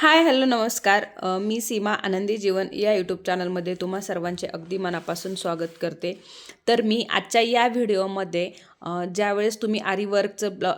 Hi hello नमस्कार. मी सीमा आनंदी जीवन या यूट्यूब चॅनलमध्ये तुम्हा सर्वांचे अगदी मनापासून स्वागत करते. तर मी आजच्या या व्हिडिओमध्ये ज्यावेळेस तुम्ही आरीवर्कचं ब्ल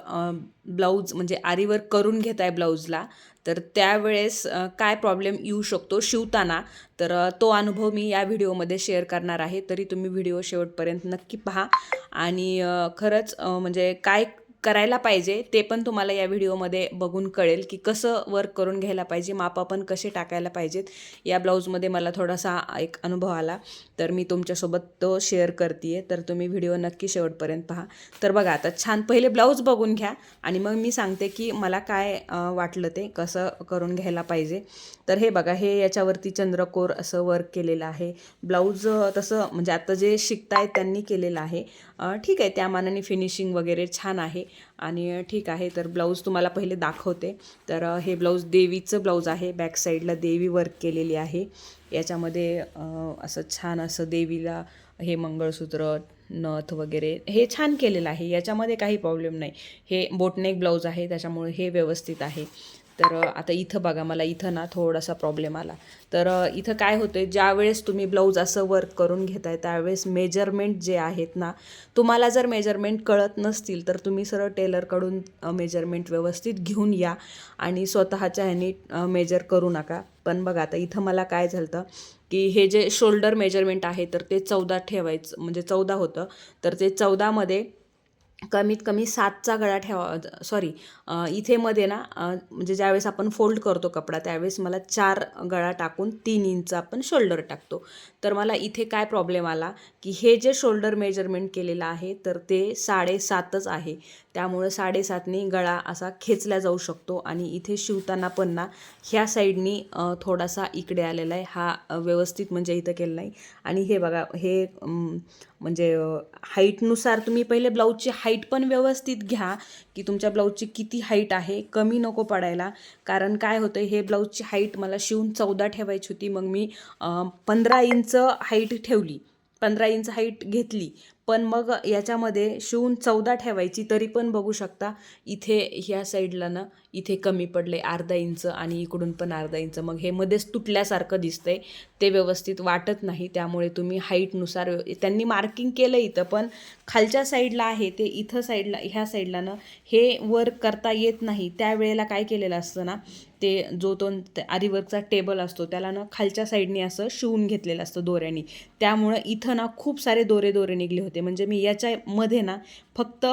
ब्लाऊज म्हणजे आरीवर्क करून घेताय ब्लाऊजला तर त्यावेळेस काय प्रॉब्लेम येऊ शकतो शिवताना? तर तो अनुभव मी या व्हिडिओमध्ये शेअर करणार आहे. तरी तुम्ही व्हिडिओ शेवटपर्यंत नक्की पहा. आणि खरंच म्हणजे काय करायला पाहिजे ते पण तुम्हाला या व्हिडिओमध्ये बघून कळेल की कसं वर्क करून घ्यायला पाहिजे मापा पण कसे टाकायला पाहिजेत. या ब्लाऊजमध्ये मला थोडासा एक अनुभव आला तर मी तुमच्यासोबत तो शेअर करते तर तुम्ही व्हिडिओ नक्की शेवटपर्यंत पहा. तर बघा आता छान पहिले ब्लाऊज बघून घ्या आणि मग मी सांगते की मला काय वाटलं ते कसं करून घ्यायला पाहिजे. तर हे बघा हे याच्यावरती चंद्रकोर असं वर्क केलेलं आहे. ब्लाऊज तसं म्हणजे आता जे शिकतायत त्यांनी केलेलं आहे. ठीक आहे त्या मानाने फिनिशिंग वगैरे छान आहे. आणि ठीक आहे तर ब्लाऊज तुम्हाला पहिले दाखवते. तर हे ब्लाऊज देवीचं ब्लाऊज आहे. बॅक साईडला देवी वर्क केलेली आहे. याच्यामध्ये असं छान असं देवीला हे मंगळसूत्र नथ वगैरे हे छान केलेलं आहे. याच्यामध्ये काही प्रॉब्लेम नाही. हे बोटनेक ब्लाऊज आहे त्याच्यामुळे हे व्यवस्थित आहे. तर आता इथं बघा मला इथं ना थोडासा प्रॉब्लेम आला. तर इथं काय होतं आहे ज्यावेळेस तुम्ही ब्लाऊज असं वर्क करून घेताय त्यावेळेस मेजरमेंट जे आहेत ना तुम्हाला जर मेजरमेंट कळत नसतील तर तुम्ही सरळ टेलरकडून मेजरमेंट व्यवस्थित घेऊन या आणि स्वतःच्या ह्यानी मेजर करू नका. पण बघा आता इथं मला काय झालं की हे जे शोल्डर मेजरमेंट आहे तर ते चौदा ठेवायचं म्हणजे चौदा होतं. तर ते चौदामध्ये कमीत कमी सातचा गळा ठेवा सॉरी इथे मध्ये ना म्हणजे ज्यावेळेस आपण फोल्ड करतो कपडा त्यावेळेस मला चार गळा टाकून तीन इंच आपण शोल्डर टाकतो. तर मला इथे काय प्रॉब्लेम आला की हे जे शोल्डर मेजरमेंट केलेलं आहे तर ते साडेसातच आहे. त्यामुळं साडेसातनी गळा असा खेचला जाऊ शकतो आणि इथे शिवताना पण ना ह्या साईडनी थोडासा इकडे आलेला आहे. हा व्यवस्थित म्हणजे इथं केलं नाही. आणि हे बघा हे म्हणजे हाईटनुसार तुम्ही पहिले ब्लाऊजची हाईट पण व्यवस्थित घ्या की तुमच्या ब्लाऊजची किती हाईट आहे कमी नको पडायला. कारण काय होतं हे ब्लाऊजची हाईट मला शिवून चौदा ठेवायची होती मग मी पंधरा इंच हाईट ठेवली. पंधरा इंच हाईट घेतली. पण मग याच्यामध्ये शिवून चौदा ठेवायची तरी पण बघू शकता. इथे ह्या साईडला ना इथे कमी पडले अर्धा इंच आणि इकडून पण अर्धा इंच. मग हे मध्येच तुटल्यासारखं दिसतंय. ते व्यवस्थित वाटत नाही त्यामुळे तुम्ही हाईटनुसार त्यांनी मार्किंग केलं इथं पण खालच्या साईडला आहे ते इथं साईडला ह्या साईडला ना हे वर्क करता येत नाही. त्यावेळेला काय केलेलं असतं ना ते जो तो आरीवर्कचा टेबल असतो त्याला ना खालच्या साईडने असं शिवून घेतलेलं असतं दोऱ्यानी. त्यामुळं इथं ना खूप सारे दोरे दोरे निघले होते. म्हणजे मी याच्यामध्ये ना फक्त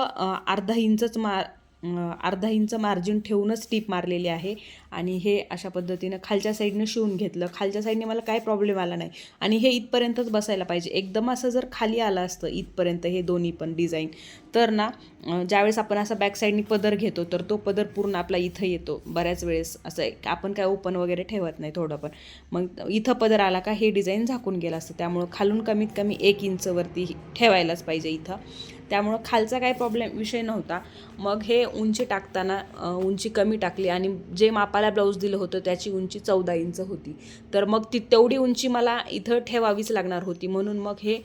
अर्धा इंचच मा अर्धा इंच मार्जिन ठेवूनच टीप मारलेली आहे. आणि हे अशा पद्धतीनं खालच्या साईडनं शिवून घेतलं. खालच्या साईडने मला काय प्रॉब्लेम आला नाही. आणि हे इथपर्यंतच बसायला पाहिजे. एकदम असं जर खाली आलं असतं इथपर्यंत हे दोन्ही पण डिझाईन तर ना ज्यावेळेस आपण असा बॅक साईडनी पदर घेतो तर तो पदर पूर्ण आपला इथं येतो. बऱ्याच वेळेस असं आपण काय ओपन वगैरे ठेवत नाही थोडं पण मग इथं पदर आला का हे डिझाईन झाकून गेलं असतं. त्यामुळं खालून कमीत कमी एक इंचवरती ठेवायलाच पाहिजे इथं. त्यामुळं खालचा काही प्रॉब्लेम विषय नव्हता. मग हे उंची टाकताना उंची कमी टाकली आणि जे मापाला ब्लाऊज दिलं होतं त्याची उंची चौदा इंच होती. तर मग ती तेवढी उंची मला इथं ठेवावीच लागणार होती. म्हणून मग हे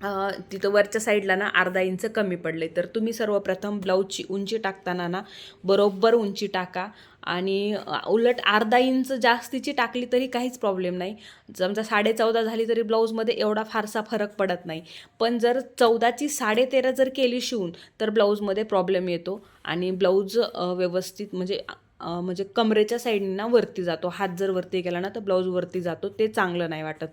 तिथं वरच्या साईडला ना अर्धा इंच कमी पडले. तर तुम्ही सर्वप्रथम ब्लाऊजची उंची टाकताना ना बरोबर उंची टाका. आणि उलट अर्धा इंच जास्तीची टाकली तरी काहीच प्रॉब्लेम नाही. समजा साडे चौदा झाली तरी ब्लाऊजमध्ये एवढा फारसा फरक पडत नाही. पण जर चौदाची साडे तेरा जर केली शिवून तर ब्लाऊजमध्ये प्रॉब्लेम येतो. आणि ब्लाऊज व्यवस्थित म्हणजे म्हणजे कमरेच्या साईडने ना वरती जातो. हात जर वरती केला ना तर ब्लाऊज वरती जातो. ते चांगलं नाही वाटत.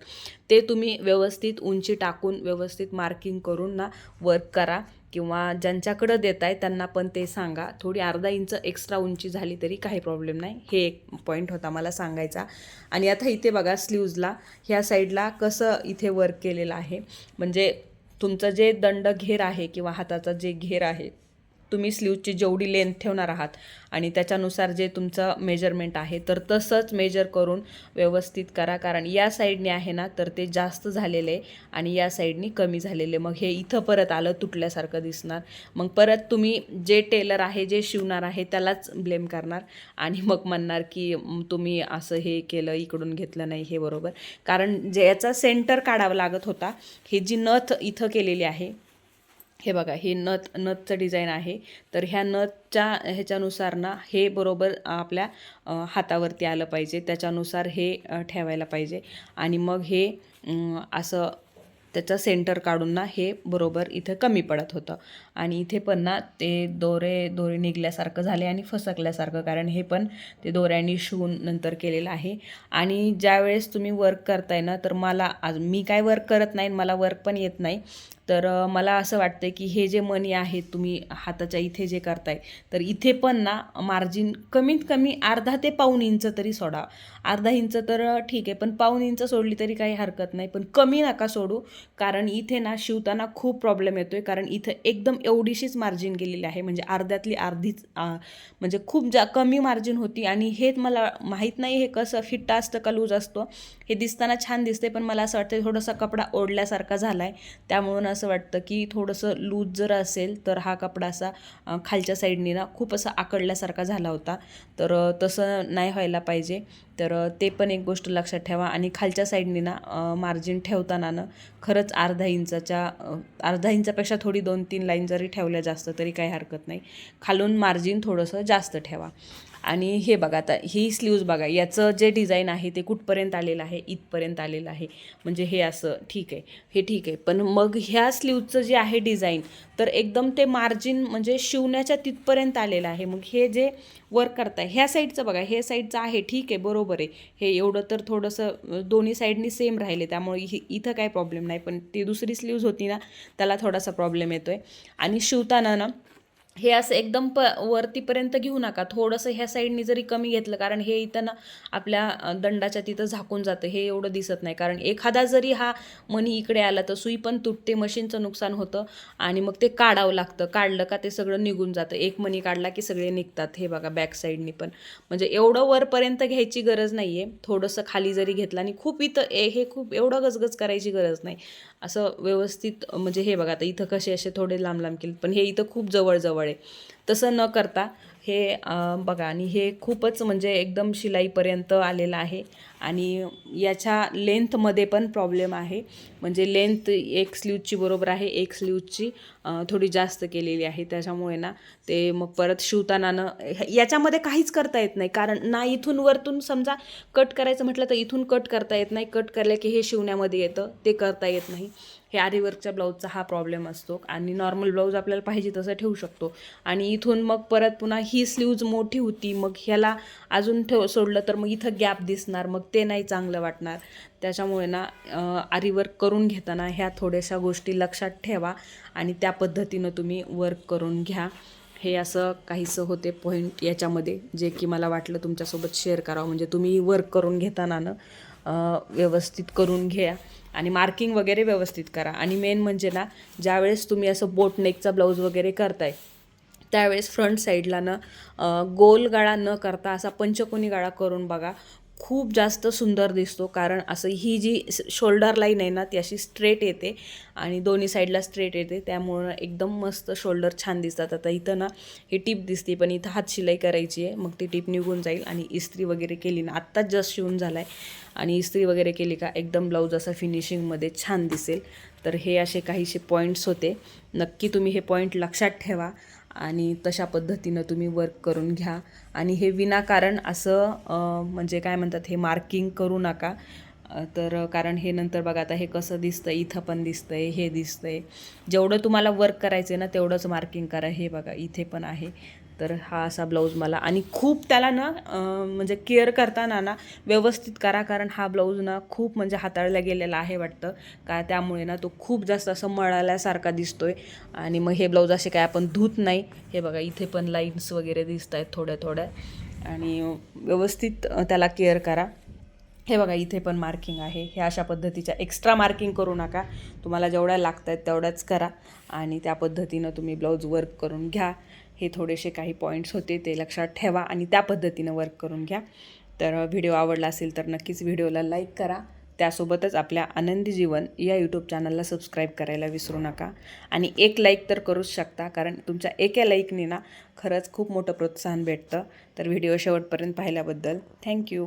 ते तुम्ही व्यवस्थित उंची टाकून व्यवस्थित मार्किंग करून ना वर्क करा किंवा ज्यांच्याकडं देत आहे त्यांना पण ते सांगा. थोडी अर्धा इंच एक्स्ट्रा उंची झाली तरी काही प्रॉब्लेम नाही. हे एक पॉईंट होता मला सांगायचा. आणि आता इथे बघा स्लीव्जला ह्या साईडला कसं इथे वर्क केलेलं आहे. म्हणजे तुमचं जे दंड घेर आहे किंवा हाताचा जे घेर आहे तुम्ही स्लीवची जेवढी लेंथ ठेवणार आहात आणि त्याच्यानुसार जे तुमचं मेजरमेंट आहे तर तसंच मेजर करून व्यवस्थित करा. कारण या साईडने आहे ना तर ते जास्त झालेले आणि या साईडने कमी झालेले. मग हे इथं परत आलं तुटल्यासारखं दिसणार. मग परत तुम्ही जे टेलर आहे जे शिवणार आहे त्यालाच ब्लेम करणार. आणि मग म्हणणार की तुम्ही असं हे केलं इकडून घेतलं नाही हे बरोबर. कारण जे याचा सेंटर काढावा लागत होता ही जी नथ इथं केलेली आहे हे बघा हे नथ नथचं डिझाईन आहे. तर ह्या नथच्या ह्याच्यानुसार ना हे बरोबर आपल्या हातावरती आलं पाहिजे. त्याच्यानुसार हे ठेवायला पाहिजे. आणि मग हे असं त्याचं सेंटर काढून ना हे बरोबर इथं कमी पडत होतं. आणि इथे पण ना ते दोरे दोरे निघल्यासारखं झाले आणि फसकल्यासारखं कारण हे पण ते दोऱ्यांनी शिवून नंतर केलेलं आहे. आणि ज्यावेळेस तुम्ही वर्क करताय ना तर मला आज मी काय वर्क करत नाही मला वर्क पण येत नाही. तर मला असं वाटतं की हे जे मनी आहे तुम्ही हाताच्या इथे जे करताय तर इथे पण ना मार्जिन कमीत कमी अर्धा ते पाऊण इंच तरी सोडा. अर्धा इंच तर ठीक आहे पण पाऊण इंच सोडली तरी काही हरकत नाही. पण कमी नका सोडू कारण इथे ना शिवताना खूप प्रॉब्लेम येतो आहे कारण इथं एकदम एवढीशीच मार्जिन गेलेली आहे. म्हणजे अर्ध्यातली अर्धीच म्हणजे खूप जा कमी मार्जिन होती. आणि हेच मला माहीत नाही हे कसं फिट्ट असतं का लूज असतो. हे दिसताना छान दिसते पण मला असं वाटतं थोडासा कपडा ओढल्यासारखा झाला आहे त्यामुळं असं वाटतं की थोडंसं लूज जर असेल तर हा कपडा असा खालच्या साईडनी ना खूप असा आकडल्यासारखा झाला होता. तर तसं नाही व्हायला पाहिजे. तर ते पण एक गोष्ट लक्षात ठेवा. आणि खालच्या साईडनी ना मार्जिन ठेवताना ना खरंच अर्धा इंचाच्या अर्धा इंचापेक्षा थोडी दोन तीन लाईन जरी ठेवल्या जास्त तरी काही हरकत नाही. खालून मार्जिन थोडंसं जास्त ठेवा. आणि हे बघा आता ही स्लीव्ज बघा याचं जे डिझाईन आहे ते कुठपर्यंत आलेलं आहे? इथपर्यंत आलेलं आहे. म्हणजे हे असं ठीक आहे. हे ठीक आहे. पण मग ह्या स्लीवचं जे आहे डिझाईन तर एकदम ते मार्जिन म्हणजे शिवण्याच्या तिथपर्यंत आलेलं आहे. मग हे जे वर्क करताय ह्या साईडचं बघा हे साईडचं आहे ठीक आहे बरोबर आहे. हे एवढं तर थोडंसं दोन्ही साईडनी सेम राहिले. त्यामुळे हि इथं काही प्रॉब्लेम नाही. पण ती दुसरी स्लीव्ज होती ना त्याला थोडासा प्रॉब्लेम येतो आहे आणि शिवताना ना हे असं एकदम प वरतीपर्यंत घेऊ नका. थोडंसं ह्या साईडनी जरी कमी घेतलं कारण हे इथं ना आपल्या दंडाच्या तिथं झाकून जातं. हे एवढं दिसत नाही. कारण एखादा जरी हा मनी इकडे आला तर सुई पण तुटते मशीनचं नुकसान होतं. आणि मग ते काढावं लागतं. काढलं का ते सगळं निघून जातं. एक मनी काढला की सगळे निघतात. हे बघा बॅक साईडनी पण. म्हणजे एवढं वरपर्यंत घ्यायची गरज नाही आहे थोडंसं खाली जरी घेतलं आणि खूप इथं ए हे खूप एवढं गजगज करायची गरज नाही. असं व्यवस्थित म्हणजे हे बघा आता इथं कसे असे थोडे लांब लांब केले पण हे इथं खूप जवळजवळ आहे तसं न करता हे बघा आणि हे खूपच म्हणजे एकदम शिलाईपर्यंत आलेलं आहे आणि याच्या लेंथमध्ये पण प्रॉब्लेम आहे. म्हणजे लेंथ एक स्लीवची बरोबर आहे एक स्लीवची थोडी जास्त केलेली आहे. त्याच्यामुळे ना ते मग परत शिवताना याच्यामध्ये काहीच करता येत नाही. कारण ना इथून वरतून समजा कट करायचं म्हटलं तर इथून कट करता येत नाही. कट केलं की हे शिवण्यामध्ये येतं ते करता येत नाही. हे आरीवर्कच्या ब्लाऊजचा हा प्रॉब्लेम असतो आणि नॉर्मल ब्लाऊज आपल्याला पाहिजे तसं ठेवू शकतो. आणि इथून मग परत पुन्हा ही स्लीव्ज मोठी होती मग ह्याला अजून ठेव सोडलं तर मग इथं गॅप दिसणार मग ते नाही चांगलं वाटणार. त्याच्यामुळे ना आरीवर्क करून घेताना ह्या थोड्याशा गोष्टी लक्षात ठेवा आणि त्या पद्धतीनं तुम्ही वर्क करून घ्या. हे असं काहीसं होते पॉईंट याच्यामध्ये जे की मला वाटलं तुमच्यासोबत शेअर करावं. म्हणजे तुम्ही वर्क करून घेताना ना व्यवस्थित करून घ्या आणि मार्किंग वगैरे व्यवस्थित करा. आणि मेन म्हणजे ना ज्यावेळेस तुम्ही असं बोट नेकचा ब्लाऊज वगैरे करताय त्यावेळेस फ्रंट साईडला ना गोल गळा न करता असा पंचकोनी गळा करून बघा. खूप जास्त सुंदर दिसतो कारण असं ही जी शोल्डर लाईन आहे ना ती अशी स्ट्रेट येते आणि दोन्ही साईडला स्ट्रेट येते. त्यामुळं एकदम मस्त शोल्डर छान दिसतात. आता इथं ना ही टीप दिसते पण इथं हात शिलाई करायची आहे. मग ती टीप निघून जाईल आणि इस्त्री वगैरे केली ना आत्ताच जस्ट शिवून झाला आहे आणि इस्त्री वगैरे केली का एकदम ब्लाऊज असं फिनिशिंगमध्ये छान दिसेल. तर हे असे काहीसे पॉईंट्स होते. नक्की तुम्ही हे पॉईंट लक्षात ठेवा. आणि तशा पद्धतीनं तुम्ही वर्क करून घ्या. आणि हे विनाकारण असं म्हणजे काय म्हणतात हे मार्किंग करू नका. तर कारण हे नंतर बघा आता हे कसं दिसतं इथं पण दिसतंय हे दिसतंय. जेवढं तुम्हाला वर्क करायचं आहे ना तेवढंच मार्किंग करा. हे बघा इथे पण आहे. तर हा असा ब्लाऊज मला आणि खूप त्याला ना म्हणजे केअर करताना ना व्यवस्थित करा कारण हा ब्लाऊज ना खूप म्हणजे हाताळला गेलेला आहे वाटतं. का त्यामुळे ना तो खूप जास्त असं मळाल्यासारखा दिसतोय. आणि मग हे ब्लाऊज असे काय आपण धूत नाही. हे बघा इथे पण लाईन्स वगैरे दिसत आहेत थोड्या थोड्या. आणि व्यवस्थित त्याला केअर करा. हे बघा इथे पण मार्किंग आहे. हे अशा पद्धतीच्या एक्स्ट्रा मार्किंग करू नका. तुम्हाला जेवढ्या लागत आहेत तेवढ्याच करा. आणि त्या पद्धतीनं तुम्ही ब्लाऊज वर्क करून घ्या. हे थोडेसे काही पॉईंट्स होते ते लक्षात ठेवा आणि त्या पद्धतीनं वर्क करून घ्या. तर व्हिडिओ आवडला असेल तर नक्कीच व्हिडिओला लाईक करा. त्यासोबतच आपल्या आनंदी जीवन या यूट्यूब चॅनलला सबस्क्राईब करायला विसरू नका. आणि एक लाईक तर करूच शकता कारण तुमच्या एका लाईकने ना खरंच खूप मोठं प्रोत्साहन भेटतं. तर व्हिडिओ शेवटपर्यंत पाहिल्याबद्दल थँक्यू